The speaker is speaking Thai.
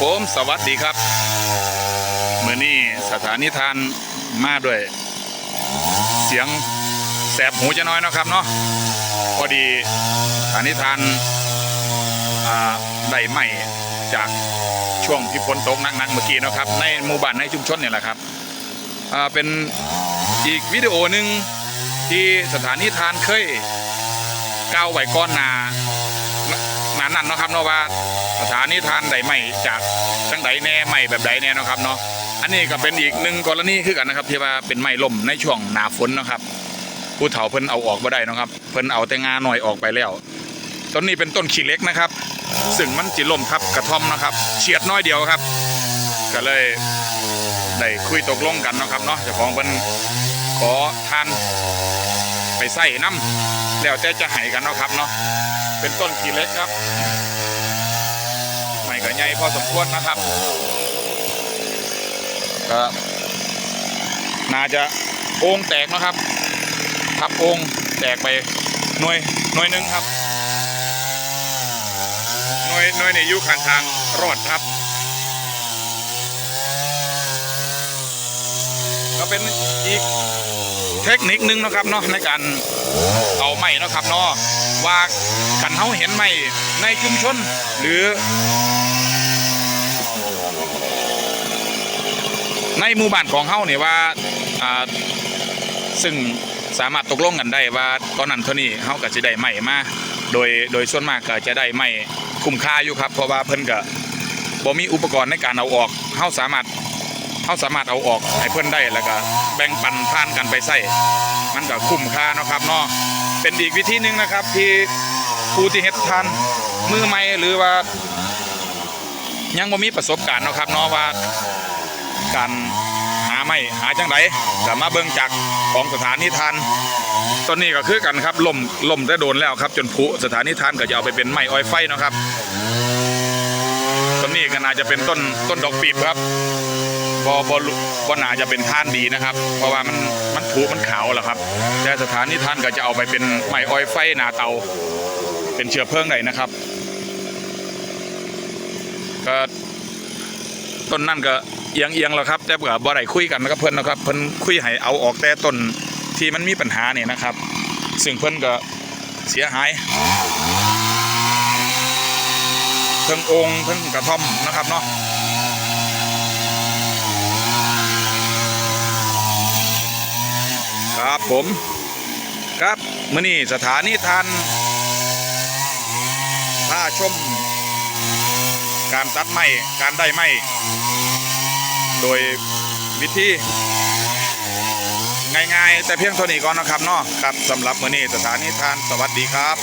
ผมสวัสดีครับเมื่อนี้สถานีทานมาด้วย เสียงแสบหูจะน้อยนะครับเนาะพอดีสถานีทานได้ไหมจากช่วงที่ฝนตกหนักๆเมื่อกี้นะครับ ในหมู่บ้านในชุมชนเนี่ยแหละครับเป็นอีกวิดีโอหนึ่งที่สถานีทานเคยก้าวไว้ก้อนหนาหนานั่นนะครับเนาะว่า สถานีทานใดไม่จากจังใดแน่ไม่แบบใดแน่นะครับเนาะอันนี้ก็เป็นอีกหนึ่งกรณีคือกันนะครับ ที่ว่าเป็นไม้ล่มในช่วงหนาฝนนะครับ ผู้เฒ่าเพิ่นเอาออกมาได้นะครับ เพิ่นเอาแต่งาหน่อยออกไปแล้วต้นนี้เป็นต้นขี้เล็กนะครับ ซึ่งมันจิล่มทับกระท่อมนะครับ เฉียดน้อยเดียวครับ ก็เลยได้คุยตกลงกันนะครับเนาะเจ้าของเพิ่นขอทานไปใส่น้ำแล้วแต่จะให้กันเนาะครับเนาะเป็นต้นขี้เล็กครับ หม่ก็ใหญ่พอสมควรนะครับก็น่าจะโอ่งแตกนะครับทับโอ่งแตกไปหน่วยหน่วยหนึ่งครับหน่วยหน่วยในยู่ข้างทางรอดครับ ก็เป็นอีกเทคนิคนึงนะครับเนาะในการเอาไม้นะครับเนาะว่ากันเขาเห็นไม้ในชุมชนหรือ ในหมู่บ้านของเฮาเนี่ยว่าอ่าซึ่งสามารถตกลงกันได้ว่าตอนนั้นเท่านี้เฮาก็จะได้ไม้มาโดยโดยส่วนมากก็จะได้ไม้คุ้มค่าอยู่ครับ เพราะว่าเพิ่นก็บ่มีอุปกรณ์ในการเอาออกเฮาสามารถเฮาสามารถเอาออกให้เพิ่นได้แล้วก็แบ่งปันท่านกันไปใส่มันก็คุ้มค่าเนาะครับเนาะเป็นอีกวิธีหนึงนะครับที่ผู้ที่เฮ็ดทานมือใหม่หรือว่ายังบ่มีประสบการณ์เนาะครับเนาะว่า การหาไม่หาจังไดก็มาเบิ่งจากของสถานีทานต้นนี้ก็คือกันครับล่มล่มได้โดนแล้วครับ จนผุสถานีทานก็จะเอาไปเป็นไม้อ้อยไฟนะครับต้นนี้ก็น่าจะเป็นต้นต้นดอกปีบครับบ่บ่บ่น่าจะเป็นท่านดีนะครับ เพราะว่ามันมันผุมันขาวแล้วครับ แต่สถานีทานก็จะเอาไปเป็นไม้อ้อยไฟนาเตา เป็นเชื้อเพลิงได้นะครับ ก็ ต้นนั่นก็เอียงเอียงแล้วครับแต่ก็บ่ได้คุยกันนะครับเพิ่อนนะครับเพิ่อนคุยให้เอาออกแต่ต้นที่มันมีปัญหาเนี่ยนะครับ ซึ่งเพิ่อนก็เสียหายเพิ่งองค์เพิ่งกระท่อมนะครับเนาะครับผมครับมื้อนี้สถานีทานถ้าชม การตัดไม้การได้ไม้โดยวิธีง่ายๆ แต่เพียงเท่านี้ก่อนนะครับเนาะครับสำหรับมื้อนี้สถานีทานสวัสดีครับ